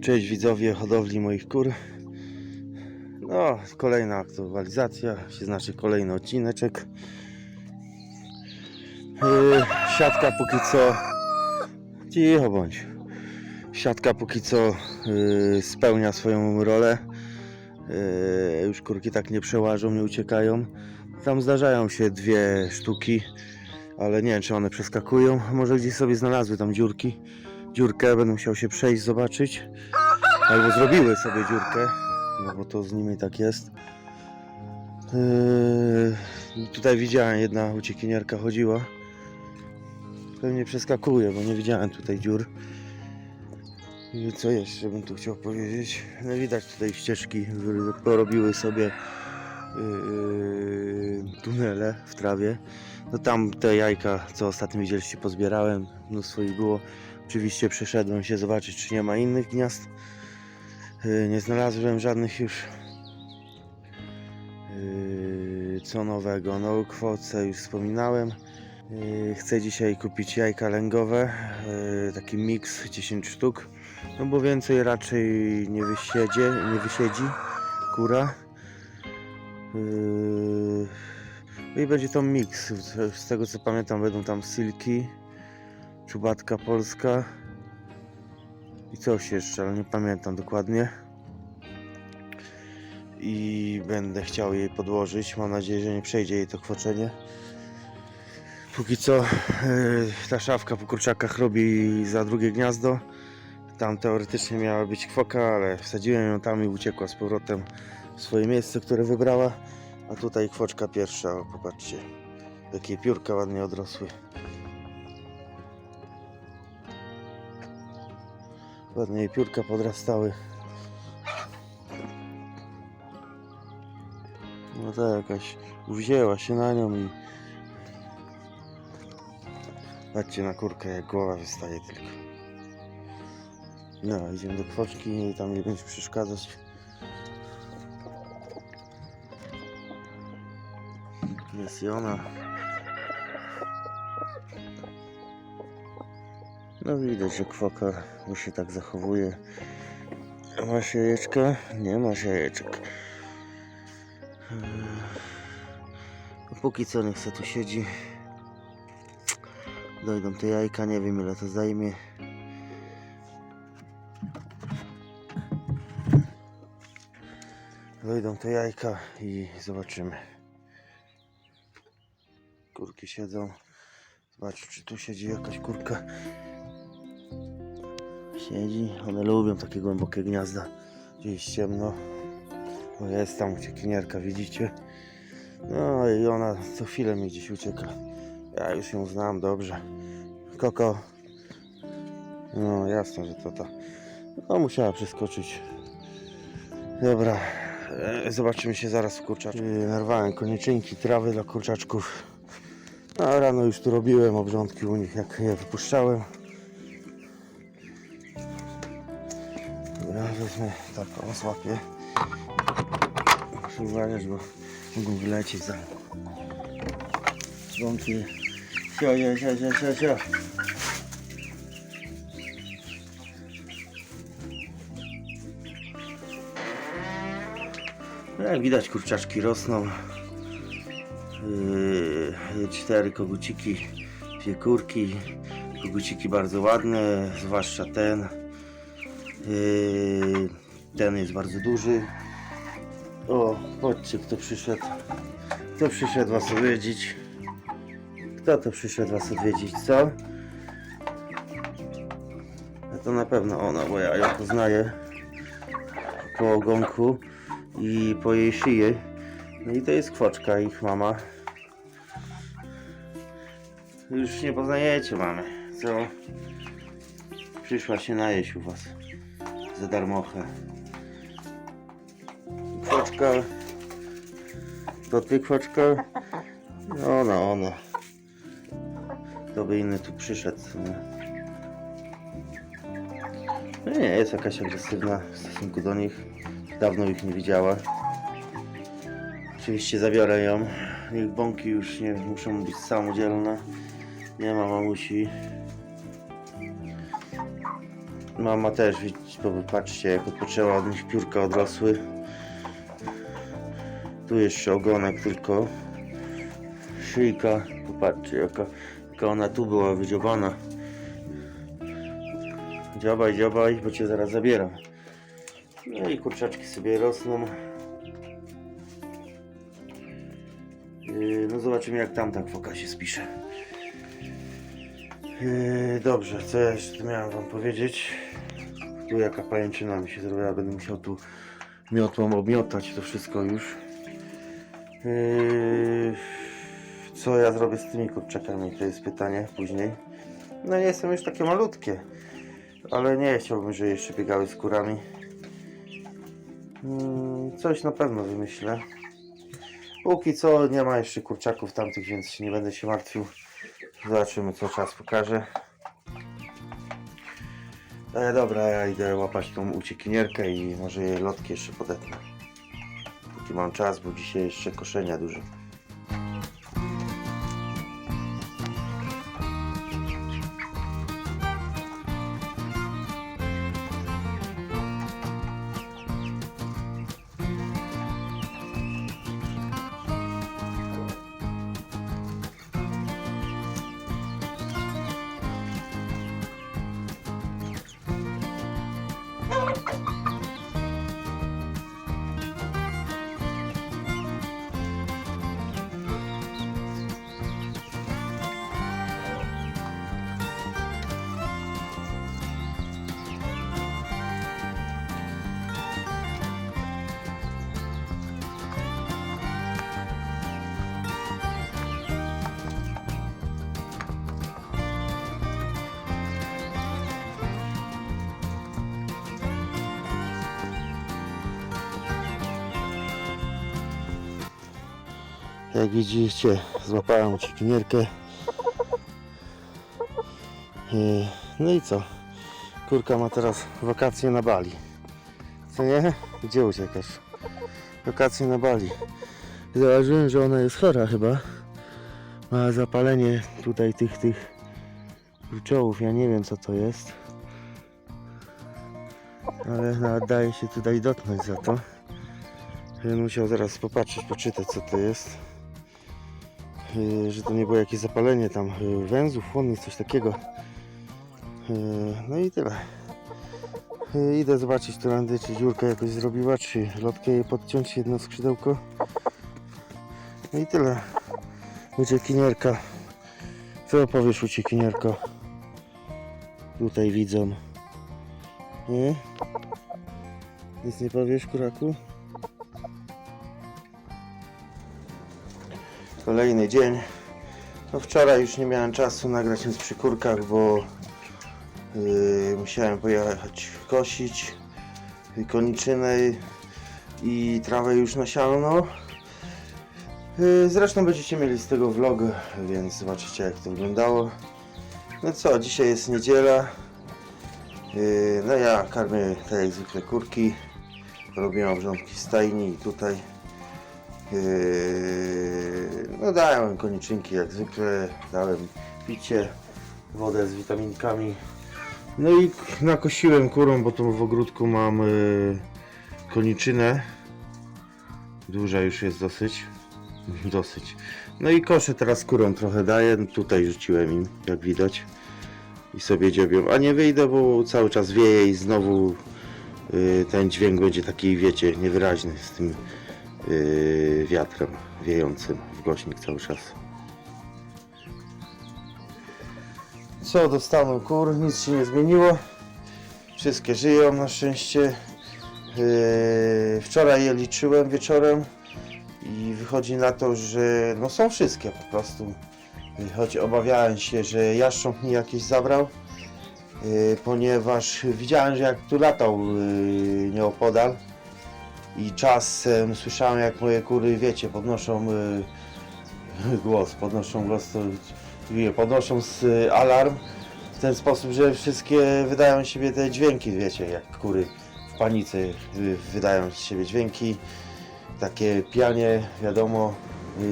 Cześć widzowie hodowli moich kur. No, kolejna aktualizacja, się znaczy kolejny odcineczek. Yy, siatka póki co. Cicho bądź. Siatka póki co yy, spełnia swoją rolę. Yy, już kurki tak nie przełażą, nie uciekają. Tam zdarzają się dwie sztuki, ale nie wiem czy one przeskakują. Może gdzieś sobie znalazły tam dziurki. Dziurkę, będę musiał się przejść, zobaczyć. Albo zrobiły sobie dziurkę, no bo to z nimi tak jest. Yy, tutaj widziałem, jedna uciekinierka chodziła. Pewnie przeskakuje, bo nie widziałem tutaj dziur. I co jeszcze bym tu chciał powiedzieć? No widać tutaj ścieżki, porobiły sobie yy, tunele w trawie. No tam te jajka, co ostatnio widzieliście, pozbierałem. Mnóstwo ich było. Oczywiście przeszedłem się zobaczyć, czy nie ma innych gniazd. Yy, Nie znalazłem żadnych już. Yy, Co nowego? No kwoce już wspominałem. Yy, Chcę dzisiaj kupić jajka lęgowe. Taki miks 10 sztuk. No bo więcej raczej nie wysiedzie, nie wysiedzi kura. No i będzie to miks. Z tego co pamiętam będą tam silki, czubatka polska i coś jeszcze, ale nie pamiętam dokładnie. I będę chciał jej podłożyć. Mam nadzieję, że nie przejdzie jej to kwoczenie. Póki co yy, ta szafka po kurczakach robi za drugie gniazdo. Tam teoretycznie miała być kwoka, ale wsadziłem ją tam i uciekła z powrotem w swoje miejsce, które wybrała. A tutaj kwoczka pierwsza, o, popatrzcie. Jakie piórka ładnie odrosły. Ładnie piórka podrastały. No to jakaś uwzięła się na nią i patrzcie na kurkę jak głowa wystaje tylko. No, idziemy do kwoczki i tam nie będzie przeszkadzać. Jest i ona. No widać, że kwoka mu się tak zachowuje. Masz jajeczka? Nie masz jajeczek. Eee, Póki co niech se tu siedzi. Dojdą te jajka, nie wiem ile to zajmie. Dojdą te jajka i zobaczymy. Kurki siedzą. Zobacz, czy tu siedzi jakaś kurka. Siedzi. One lubią takie głębokie gniazda. Gdzie jest ciemno. Jest tam uciekinierka, widzicie? No i ona co chwilę mi gdzieś ucieka. Ja już ją znam dobrze. Koko. No jasno, że to ta. No musiała przeskoczyć. Dobra. e, Zobaczymy się zaraz w kurczaczku. Narwałem konieczynki, trawy dla kurczaczków. A rano już tu robiłem obrządki u nich, jak je wypuszczałem. Wezmę taką złapię. Muszę uważać, bo mogą wylecieć za dzwonki. Sio, sio, sio, sio, sio. No, Jak widać kurczaczki rosną. Yy, cztery koguciki, dwie kurki. Koguciki bardzo ładne, zwłaszcza ten. Yy, ten jest bardzo duży. O, chodźcie, kto przyszedł. Kto przyszedł was odwiedzić? Kto to przyszedł was odwiedzić, co? A to na pewno ona, bo ja ją poznaję po ogonku i po jej szyję. No i to jest kwoczka, ich mama. Już nie poznajecie mamy, co? Przyszła się najeść u was za darmochę. Kwoczka. To ty kwoczka? Ona, ona. Kto by inny tu przyszedł? No nie, jest jakaś agresywna w stosunku do nich. Dawno ich nie widziała. Oczywiście zabiorę ją. Niech bąki już nie muszą być samodzielne. Nie ma mamusi. Mama też, widzicie, bo patrzcie jak odpoczęła od nich piórka odrosły. Tu jeszcze ogonek tylko. Szyjka, popatrzcie jaka, jaka ona tu była wydziobana. Dziobaj, dziobaj, bo cię zaraz zabieram. No i kurczaczki sobie rosną. Yy, No zobaczymy jak tam tak w okazie spisze. Yy, Dobrze, co ja jeszcze miałem wam powiedzieć? Tu jaka pajęczyna mi się zrobiła, będę musiał tu miotłą obmiotać to wszystko już. Yy, Co ja zrobię z tymi kurczakami? To jest pytanie później. No nie są już takie malutkie, ale nie chciałbym, żeby jeszcze biegały z kurami. Mm, Coś na pewno wymyślę. Póki co nie ma jeszcze kurczaków tamtych, więc nie będę się martwił. Zobaczymy co czas pokaże. E, dobra, ja idę łapać tą uciekinierkę i może jej lotki jeszcze podetnę. Póki mam czas, bo dzisiaj jeszcze koszenia dużo. Jak widzicie, złapałem uciekinierkę. No i co? Kurka ma teraz wakacje na Bali. Co nie? Gdzie uciekasz? Wakacje na Bali. Zauważyłem, że ona jest chora chyba. Ma zapalenie tutaj tych, tych czołów. Ja nie wiem co to jest. Ale nawet daje się tutaj dotknąć za to. Będę musiał zaraz popatrzeć, poczytać co to jest. Yy, że to nie było jakieś zapalenie tam yy, węzłów chłonnych, coś takiego. Yy, No i tyle. Idę zobaczyć torandy, czy dziurkę jakoś zrobiła, czy lotkę jej podciąć, jedno skrzydełko. No i tyle. Uciekinierka. Co powiesz uciekinierko? Tutaj widzą. Nie? Nic nie powiesz, kuraku? Kolejny dzień. No wczoraj już nie miałem czasu nagrać nic przy kurkach, bo yy, musiałem pojechać kosić koniczynę i trawę już nasiono. Yy, zresztą będziecie mieli z tego vlog, więc zobaczycie jak to wyglądało. No co, dzisiaj jest niedziela. Yy, no ja karmię tak jak zwykle kurki. Robiłem obrządki stajni i tutaj No dałem koniczynki jak zwykle, dałem picie, wodę z witaminkami. No i nakosiłem kurą, bo tu w ogródku mam yy, koniczynę. Duża już jest dosyć. Dosyć. No i koszę teraz kurą trochę daję. Tutaj rzuciłem im, jak widać. I sobie dziobią. A nie wyjdę, bo cały czas wieje i znowu yy, ten dźwięk będzie taki, wiecie, niewyraźny z tym yy, wiatrem wiejącym w głośnik cały czas. Co dostałem kur? Nic się nie zmieniło. Wszystkie żyją na szczęście. Yy, wczoraj je liczyłem wieczorem i wychodzi na to, że no są wszystkie po prostu. Choć obawiałem się, że jaszcząb mi jakieś zabrał, yy, ponieważ widziałem, że jak tu latał nieopodal, i czasem słyszałem jak moje kury, wiecie, podnoszą y, głos, podnoszą głos, wie, podnoszą z, y, alarm w ten sposób, że wszystkie wydają z siebie te dźwięki, wiecie, jak kury w panice y, wydają z siebie dźwięki, takie pianie, wiadomo,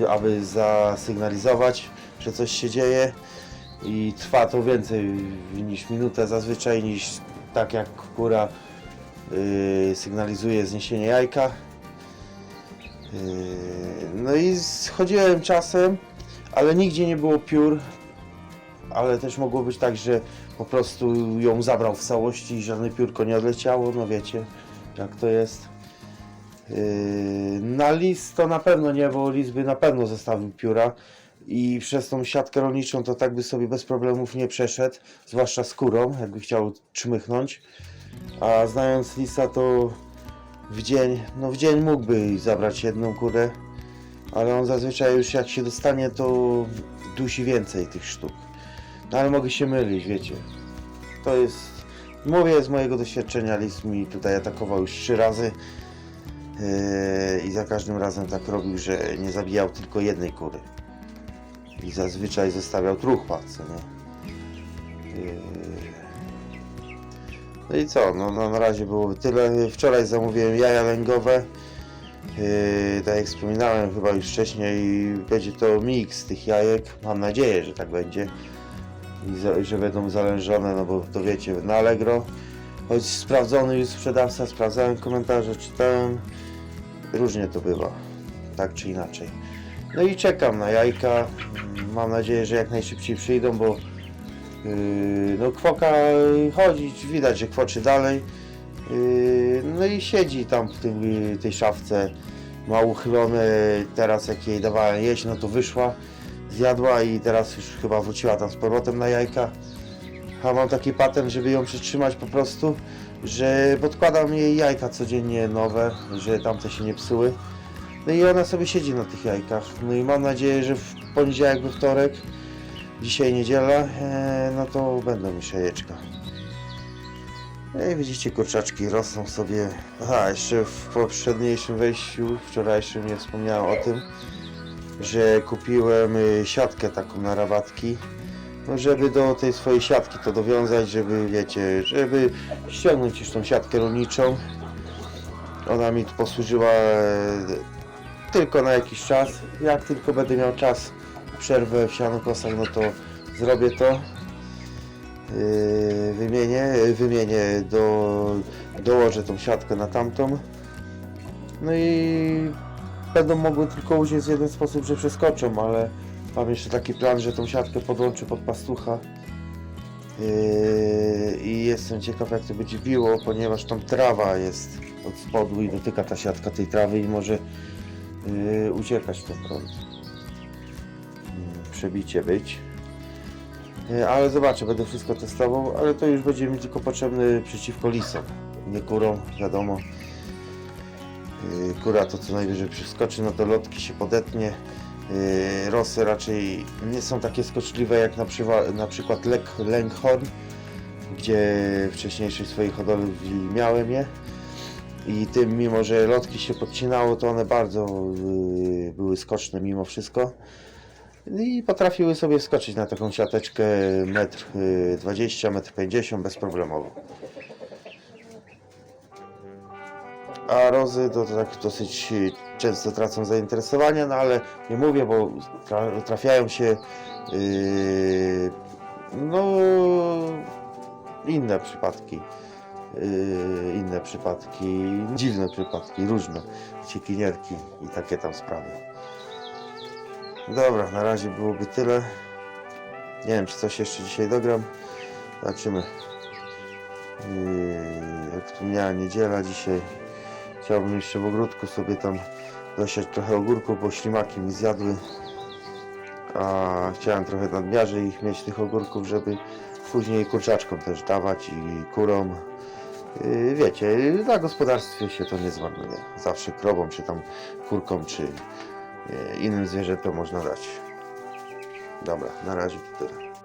y, aby zasygnalizować, że coś się dzieje. I trwa to więcej niż minutę zazwyczaj, niż tak jak kura sygnalizuje zniesienie jajka. Yy, no i schodziłem czasem, ale nigdzie nie było piór, ale też mogło być tak, że po prostu ją zabrał w całości i żadne piórko nie odleciało, no wiecie jak to jest. Yy, na lis to na pewno nie, bo lis by na pewno zostawił pióra i przez tą siatkę rolniczą to tak by sobie bez problemów nie przeszedł, zwłaszcza skórą, jakby chciał czmychnąć. A znając lisa to w dzień, no w dzień mógłby zabrać jedną kurę, ale on zazwyczaj już jak się dostanie to dusi więcej tych sztuk. No ale mogę się mylić, wiecie. To jest, mówię z mojego doświadczenia, lis mi tutaj atakował już trzy razy. Yy, I za każdym razem tak robił, że nie zabijał tylko jednej kury. I zazwyczaj zostawiał truchła, co nie? Yy. No i co? No, no na razie byłoby tyle. Wczoraj zamówiłem jaja lęgowe. Yy, tak jak wspominałem chyba już wcześniej, będzie to miks tych jajek. Mam nadzieję, że tak będzie. I za, że będą zalężone, no bo to wiecie, na Allegro. Choć sprawdzony już sprzedawca, sprawdzałem komentarze, czytałem. Różnie to bywa, tak czy inaczej. No i czekam na jajka. Mam nadzieję, że jak najszybciej przyjdą, bo no kwoka chodzi, widać, że kwoczy dalej. Yy, no i siedzi tam w tym, yy, tej szafce. Ma uchylone, teraz jak jej dawałem jeść, no to wyszła, zjadła i teraz już chyba wróciła tam z powrotem na jajka. A mam taki patent, żeby ją przytrzymać po prostu, że podkładam jej jajka codziennie nowe, że tamte się nie psuły. No i ona sobie siedzi na tych jajkach. No i mam nadzieję, że w poniedziałek, we wtorek, dzisiaj niedziela, e, no to będą już jajeczka. No i widzicie, kurczaczki rosną sobie. Aha, jeszcze w poprzedniejszym wejściu, wczorajszym nie wspomniałem o tym, że kupiłem y, siatkę taką na rabatki. No, żeby do tej swojej siatki to dowiązać, żeby wiecie, żeby ściągnąć już tą siatkę rolniczą. Ona mi posłużyła e, tylko na jakiś czas. Jak tylko będę miał czas, przerwę w sianokosach, no to zrobię to. Yy, wymienię, wymienię, do, dołożę tą siatkę na tamtą. No i będą mogły tylko użyć w jeden sposób, że przeskoczą, ale mam jeszcze taki plan, że tą siatkę podłączę pod pastucha. Yy, I jestem ciekaw jak to będzie biło, ponieważ tam trawa jest od spodu i dotyka ta siatka tej trawy i może yy, uciekać ten prąd. Przebicie być. Yy, ale zobaczę, będę wszystko testował, ale to już będzie mi tylko potrzebny przeciwko lisom, nie kurom, wiadomo. Yy, Kura to co najwyżej przeskoczy, no to lotki się podetnie. Yy, Rosy raczej nie są takie skoczliwe jak na, przywa- na przykład Langhorn, gdzie wcześniejszej swojej hodowli miałem je. I tym, mimo że lotki się podcinało, to one bardzo były skoczne mimo wszystko. I potrafiły sobie skoczyć na taką siateczkę 1,20 m, 1,50 m bezproblemowo. A rozy to, to tak dosyć y, często tracą zainteresowanie, no ale nie mówię, bo tra trafiają się yy, no inne przypadki. Yy, inne przypadki, dziwne przypadki, różne ciekinierki i takie tam sprawy. Dobra, na razie byłoby tyle. Nie wiem, czy coś jeszcze dzisiaj dogram. Zobaczymy. Yy, jak tu miała niedziela dzisiaj, chciałbym jeszcze w ogródku sobie tam dosiać trochę ogórków, bo ślimaki mi zjadły. A chciałem trochę nadmiarzy ich mieć tych ogórków, żeby później kurczaczkom też dawać i kurom. Yy, Wiecie, na gospodarstwie się to nie zmarnuje. Zawsze krowom, czy tam kurkom, czy innym zwierzętom można dać. Dobra, na razie to tyle.